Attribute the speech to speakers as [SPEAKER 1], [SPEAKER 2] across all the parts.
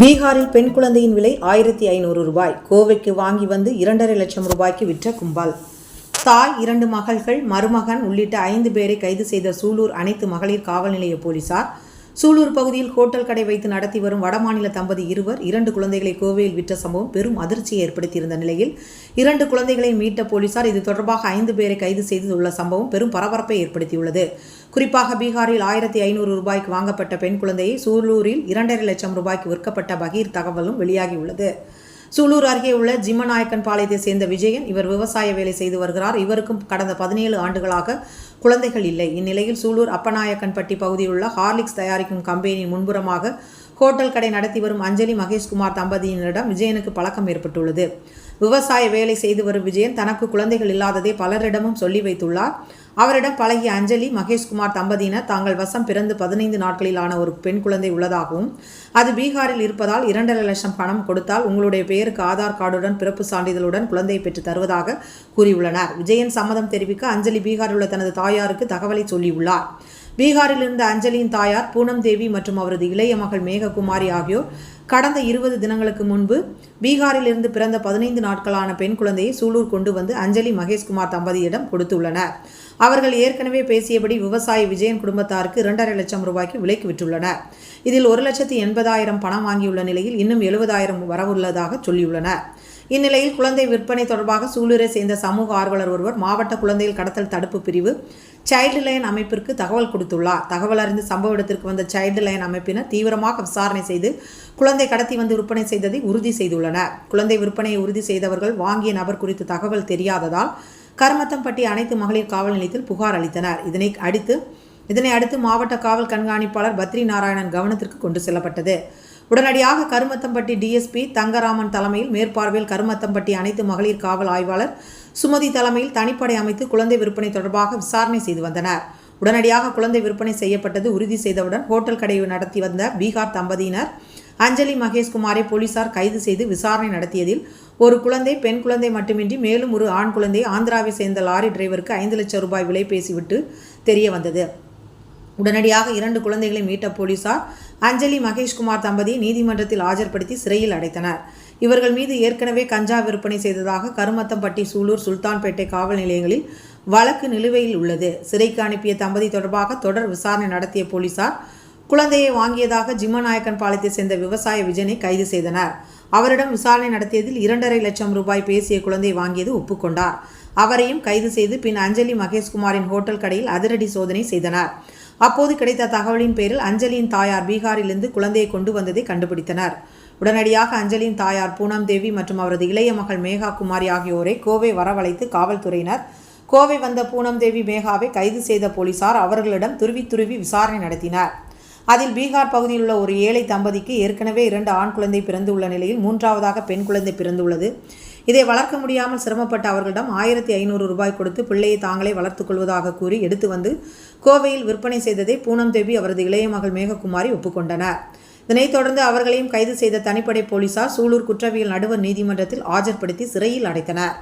[SPEAKER 1] பீகாரில் பெண் குழந்தையின் விலை ஆயிரத்தி ஐநூறு ரூபாய். கோவைக்கு வாங்கி வந்து இரண்டரை லட்சம் ரூபாய்க்கு விற்ற கும்பல். தாய் இரண்டு மகள்கள் மருமகன் உள்ளிட்ட ஐந்து பேரை கைது செய்த சூலூர் அனைத்து மகளிர் காவல் நிலைய போலீசார் சூலூர் பகுதியில் ஹோட்டல் கடை வைத்து நடத்தி வரும் வடமாநில தம்பதி இருவர் இரண்டு குழந்தைகளை கோவையில் விற்ற சம்பவம் பெரும் அதிர்ச்சியை ஏற்படுத்தியிருந்த நிலையில் இரண்டு குழந்தைகளை மீட்ட போலீசார் இது தொடர்பாக ஐந்து பேரை கைது செய்துள்ள சம்பவம் பெரும் பரபரப்பை ஏற்படுத்தியுள்ளது. குறிப்பாக பீகாரில் ஆயிரத்தி ஐநூறு ரூபாய்க்கு வாங்கப்பட்ட பெண் குழந்தையை சூலூரில் இரண்டரை லட்சம் ரூபாய்க்கு விற்கப்பட்ட பகீர் தகவலும் வெளியாகியுள்ளது. சூலூர் அருகே உள்ள ஜிம்மநாயக்கன் பாளையத்தை சேர்ந்த விஜயன் இவர் விவசாய வேலை செய்து வருகிறார். இவருக்கும் கடந்த பதினேழு ஆண்டுகளாக குழந்தைகள் இல்லை. இந்நிலையில் சூலூர் அப்பநாயக்கன்பட்டி பகுதியில் உள்ள ஹார்லிக்ஸ் தயாரிக்கும் கம்பெனியின் முன்புறமாக ஹோட்டல் கடை நடத்தி வரும் அஞ்சலி மகேஷ்குமார் தம்பதியினரிடம் விஜயனுக்கு பழக்கம் ஏற்பட்டுள்ளது. விவசாய வேலை செய்து வரும் விஜயன் தனக்கு குழந்தைகள் இல்லாததை பலரிடமும் சொல்லி வைத்துள்ளார். அவரிடம் பழகிய அஞ்சலி மகேஷ்குமார் தம்பதியினர் தாங்கள் வசம் பிறந்து பதினைந்து நாட்களிலான ஒரு பெண் குழந்தை உள்ளதாகவும் அது பீகாரில் இருப்பதால் இரண்டரை லட்சம் பணம் கொடுத்தால் உங்களுடைய பெயருக்கு ஆதார் கார்டுடன் பிறப்பு சான்றிதழுடன் குழந்தையை பெற்று தருவதாக கூறியுள்ளனர். விஜயன் சம்மதம் தெரிவிக்க அஞ்சலி பீகாரில் உள்ள தனது தாயாருக்கு தகவலை சொல்லியுள்ளார். பீகாரில் இருந்த அஞ்சலியின் தாயார் பூனம் தேவி மற்றும் அவரது இளைய மகள் மேககுமாரி ஆகியோர் கடந்த இருபது தினங்களுக்கு முன்பு பீகாரில் இருந்து பிறந்த பதினைந்து நாட்களான பெண் குழந்தையை சூலூர் கொண்டு வந்து அஞ்சலி மகேஷ்குமார் தம்பதியிடம் கொடுத்துள்ளனர். அவர்கள் ஏற்கனவே பேசியபடி விவசாயி விஜயன் குடும்பத்தாருக்கு இரண்டரை லட்சம் ரூபாய்க்கு விலைக்கு விற்றுள்ளனர். இதில் ஒரு லட்சத்து எண்பதாயிரம் பணம் வாங்கியுள்ள நிலையில் இன்னும் எழுபதாயிரம் வரவுள்ளதாக சொல்லியுள்ளனர். இந்நிலையில் குழந்தை விற்பனை தொடர்பாக சூலூரை சேர்ந்த சமூக ஆர்வலர் ஒருவர் மாவட்ட குழந்தைகள் கடத்தல் தடுப்பு பிரிவு சைல்டு லைன் அமைப்பிற்கு தகவல் கொடுத்துள்ளார். தகவல் அறிந்து சம்பவ இடத்திற்கு வந்த சைல்டு லைன் அமைப்பினர் தீவிரமாக விசாரணை செய்து குழந்தை கடத்தி வந்து விற்பனை செய்ததை உறுதி செய்துள்ளனர். குழந்தை விற்பனையை உறுதி செய்தவர்கள் வாங்கிய நபர் குறித்து தகவல் தெரியாததால் கருமத்தம்பட்டி அனைத்து மகளிர் காவல் நிலையத்தில் புகார் அளித்தனர். இதனை அடுத்து இதனை அடுத்து மாவட்ட காவல் கண்காணிப்பாளர் பத்ரி நாராயணன் கவனத்திற்கு கொண்டு செல்லப்பட்டது. உடனடியாக கருமத்தம்பட்டி டிஎஸ்பி தங்கராமன் தலைமையில் மேற்பார்வையில் கருமத்தம்பட்டி அனைத்து மகளிர் காவல் ஆய்வாளர் சுமதி தலைமையில் தனிப்படை அமைத்து குழந்தை விற்பனை தொடர்பாக விசாரணை செய்து வந்தனர். உடனடியாக குழந்தை விற்பனை செய்யப்பட்டது உறுதி செய்தவுடன் ஹோட்டல் கடை நடத்தி வந்த பீகார் தம்பதியினர் அஞ்சலி மகேஷ்குமாரை போலீசார் கைது செய்து விசாரணை நடத்தியதில் ஒரு குழந்தை பெண் குழந்தை மட்டுமின்றி மேலும் ஒரு ஆண் குழந்தை ஆந்திராவை சேர்ந்த லாரி டிரைவருக்கு ஐந்து லட்சம் ரூபாய் விலை பேசிவிட்டு தெரிய வந்தது உடனடியாக இரண்டு குழந்தைகளை மீட்ட போலீசார் அஞ்சலி மகேஷ்குமார் தம்பதியை நீதிமன்றத்தில் ஆஜர்படுத்தி சிறையில் அடைத்தனர். இவர்கள் மீது ஏற்கனவே கஞ்சா விற்பனை செய்ததாக கருமத்தம்பட்டி சூலூர் சுல்தான்பேட்டை காவல் நிலையங்களில் வழக்கு நிலுவையில் உள்ளது. சிறைக்கு அனுப்பிய தம்பதி தொடர்பாக தொடர் விசாரணை நடத்திய போலீசார் குழந்தையை வாங்கியதாக ஜிம்மநாயக்கன் பாளையத்தை சேர்ந்த விவசாய விஜயனை கைது செய்தனர். அவரிடம் விசாரணை நடத்தியதில் இரண்டரை லட்சம் ரூபாய் பேசிய குழந்தை வாங்கியது ஒப்புக்கொண்டார். அவரையும் கைது செய்து பின் அஞ்சலி மகேஷ்குமாரின் ஹோட்டல் கடையில் அதிரடி சோதனை செய்தனர். அப்போது கிடைத்த தகவலின் பேரில் அஞ்சலியின் தாயார் பீகாரிலிருந்து குழந்தையை கொண்டு வந்ததை கண்டுபிடித்தனர். உடனடியாக அஞ்சலியின் தாயார் பூனம் தேவி மற்றும் அவரது இளைய மகள் மேகா குமாரி ஆகியோரை கோவை வரவழைத்து காவல்துறையினர் கோவை வந்த பூனம் தேவி மேகாவை கைது செய்த போலீசார் அவர்களிடம் துருவி துருவி விசாரணை நடத்தினர். அதில் பீகார் பகுதியில் உள்ள ஒரு ஏழை தம்பதிக்கு ஏற்கனவே இரண்டு ஆண் குழந்தை பிறந்துள்ள நிலையில் மூன்றாவதாக பெண் குழந்தை பிறந்துள்ளது. இதை வளர்க்க முடியாமல் சிரமப்பட்ட அவர்களிடம் ஆயிரத்தி ஐநூறு ரூபாய் கொடுத்து பிள்ளையை தாங்களே வளர்த்துக் கொள்வதாக கூறி எடுத்து வந்து கோவையில் விற்பனை செய்ததை பூனம் தேவி அவரது இளைய மகள் மேககுமாரி ஒப்புக்கொண்டனர். இதனைத் தொடர்ந்து அவர்களையும் கைது செய்த தனிப்படை போலீசார் சூலூர் குற்றவியல் நடுவர் நீதிமன்றத்தில் ஆஜர்படுத்தி சிறையில் அடைத்தனர்.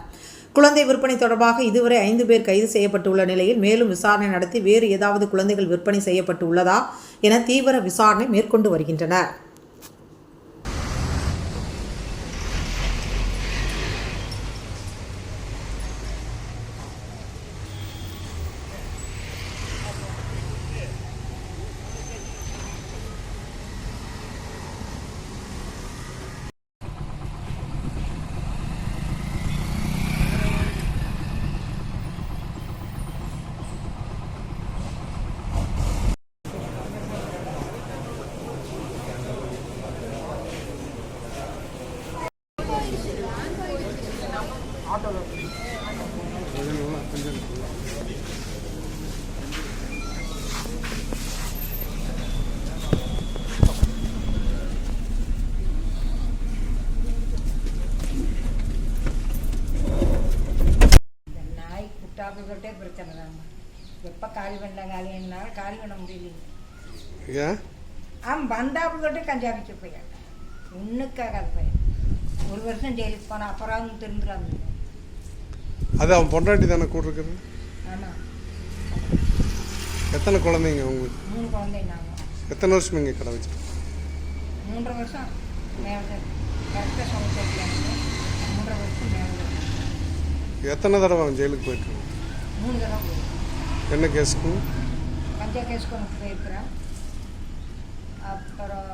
[SPEAKER 1] குழந்தை விற்பனை தொடர்பாக இதுவரை ஐந்து பேர் கைது செய்யப்பட்டுள்ள நிலையில் மேலும் விசாரணை நடத்தி வேறு ஏதாவது குழந்தைகள் விற்பனை செய்யப்பட்டு உள்ளதா என தீவிர விசாரணை மேற்கொண்டு வருகின்றனர்
[SPEAKER 2] இந்த நாய் குட்டாப்புக்கிட்டே பிரச்சனை தாங்க எப்போ காலி பண்ண காலி? என்னாலும் காலி பண்ண
[SPEAKER 3] ஏன்
[SPEAKER 2] அவன் வந்தாப்புக்கிட்டே கஞ்சா விற்க போயான் ஒன்றுக்காகாத பையன் ஒரு வருஷம் ஜெயிலுக்கு போனான் அப்புறம் அவங்க திருந்துடாங்க
[SPEAKER 3] அது அவன் பொண்டாட்டி தானே கூட இருக்குது
[SPEAKER 2] ஆமாம்
[SPEAKER 3] எத்தனை குழந்தைங்க உங்களுக்கு?
[SPEAKER 2] மூணு குழந்தை நாங்கள்
[SPEAKER 3] எத்தனை வருஷம் இங்கே கடை வச்சு
[SPEAKER 2] மூன்றரை வருஷம் மேலே கரெக்டாக சொல்ல மூன்றரை வருஷம் மேலே தான்
[SPEAKER 3] எத்தனை தடவை அவன் ஜெயிலுக்கு போயிட்டு என்ன கேஸுக்கு?
[SPEAKER 2] கஞ்சா கேஸ் கொண்டு போயிருக்கிறேன் அப்புறம்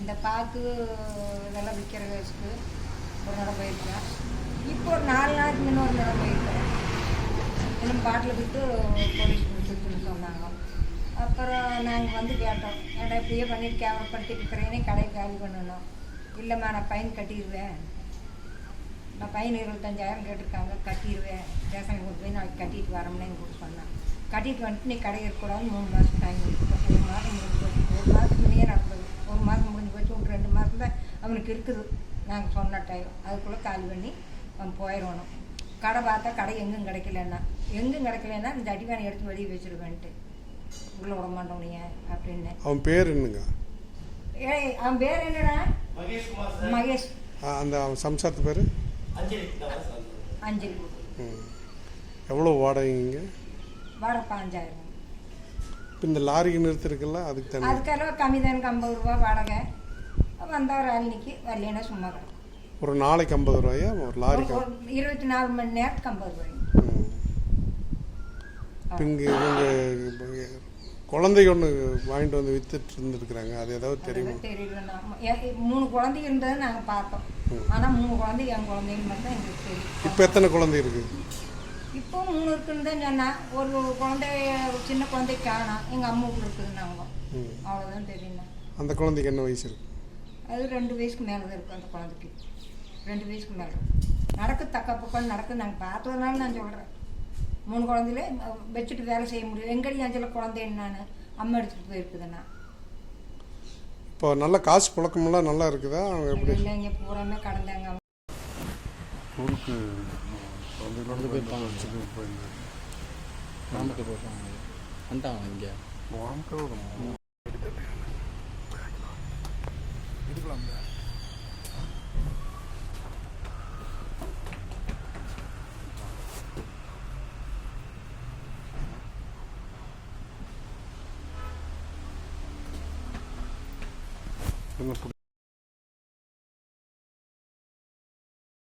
[SPEAKER 2] இந்த பாக்கு இதெல்லாம் விற்கிற கேஸுக்கு ஒரு தடவை போயிருக்கிறேன் இப்போ ஒரு நாலு நாளைக்கு முன்ன ஒரு தடவை போயிருக்கிறேன் இன்னும் பாட்டில் விட்டு போலீஸ் பிடிச்சிருக்குன்னு சொன்னாங்க. அப்புறம் நாங்கள் வந்து கேட்டோம். ஏன்டா இப்படியே பண்ணிட்டு கேவலப்படுத்திட்டு இருக்கிறேனே கடையை காலி பண்ணணும். இல்லைம்மா நான் ஃபைன் கட்டிடுவேன் நான் பையன் இருபத்தஞ்சாயிரம் கேட்டிருக்காங்க கட்டிடுவேன். ரேஷன் கொண்டு போய் நாளைக்கு கட்டிட்டு வரமுன்னு எங்களுக்கு சொன்னான் கட்டிட்டு வந்துட்டு நீ கடை இருக்கக்கூடாதுன்னு மூணு மாதம் டைம் கொடுத்துட்டோம் ஒரு மாதம் முடிஞ்சு போச்சு. ஒரு மாதத்துக்கு முன்னே நடந்தது. ஒரு மாதம் முடிஞ்சு போச்சு. ஒரு ரெண்டு மாதம் தான் அவனுக்கு இருக்குது. நாங்கள் சொன்ன டைம் அதுக்குள்ளே காலி பண்ணி அவன் போயிடணும். கடை பார்த்தா கடை எங்கும் கிடைக்கலன்னா. எங்கும் கிடைக்கலன்னா இந்த அடிவானை எடுத்து வெளியே வச்சிருவேன்ட்டு. உள்ளே விட மாட்டோம் நீ அப்படின்னு.
[SPEAKER 3] அவன் பேர் என்னங்க?
[SPEAKER 2] ஏய் அவன் பேர் என்னடா?
[SPEAKER 4] மகேஷ்.
[SPEAKER 2] மகேஷ்
[SPEAKER 3] அந்த அவன் சம்சாரத்து பேர்?
[SPEAKER 4] அஞ்சலி
[SPEAKER 3] எவ்வளோ வாடகைங்க
[SPEAKER 2] வாடகை பாஞ்சாயிரம்.
[SPEAKER 3] இப்போ இந்த லாரிக்கு நிறுத்திருக்குல்ல அதுக்கு தண்ணி
[SPEAKER 2] அதுக்கெல்லாம் கம்மி தானுக்கு ஐம்பது ரூபா வாடகை. வந்தால் ஒரு அன்னைக்கு வரலைன்னா சும்மா கிடக்கும்
[SPEAKER 3] ஒரு நாளைக்கு ஐம்பது ரூபாயா? ஒரு லாரிக்கு
[SPEAKER 2] இருபத்தி நாலு மணி நேரத்துக்கு ஐம்பது ரூபாய்.
[SPEAKER 3] இங்கே இவங்க குழந்தை ஒன்று வாங்கிட்டு வந்து வித்துட்டு இருந்துருக்குறாங்க. அது ஏதாவது தெரியுமா?
[SPEAKER 2] தெரியல மூணு குழந்தை இருந்ததை நாங்கள் பார்த்தோம். ஆனால் மூணு குழந்தை என் குழந்தைன்னு மட்டும் எங்களுக்கு தெரியும்.
[SPEAKER 3] இப்போ எத்தனை குழந்தை இருக்குது
[SPEAKER 2] இப்போ மூணு இருக்குன்னு தான் சொன்னா ஒரு குழந்தை ஒரு சின்ன குழந்தை காணோம் எங்கள் அம்மாவுக்கு இருக்குதுன்னாங்க. அவ்வளோதான் தெரியுங்க
[SPEAKER 3] அந்த குழந்தைக்கு என்ன வயசு இருக்கு?
[SPEAKER 2] அது ரெண்டு வயசுக்கு மேலே தான் இருக்கும் அந்த குழந்தைக்கு. ரெண்டு வயசுக்கு மேலே. நடக்கு தக்க பக்கம் நடக்கு நாங்கள் பார்த்ததுனால நான் சொல்கிறேன் மூணு குழந்தையில வச்சுட்டு வேலை செய்ய முடியும். எங்கடி அஞ்சல குழந்தைன்னு நான் அம்மா எடுத்துகிட்டு போயிருக்குதுண்ணா
[SPEAKER 3] இப்போ நல்ல காசு புழக்கமெல்லாம் நல்லா இருக்குதா? அவங்க எப்படி?
[SPEAKER 2] இல்லை இங்கே பூராமே கடந்தாங்க.
[SPEAKER 3] ஸ்கூலுக்கு குழந்தைகளோட போயிருப்பாங்க போயிருந்தாங்க
[SPEAKER 5] நாமக்கல் போயிருக்காங்க வந்துட்டாங்க இங்கே?
[SPEAKER 3] என்ன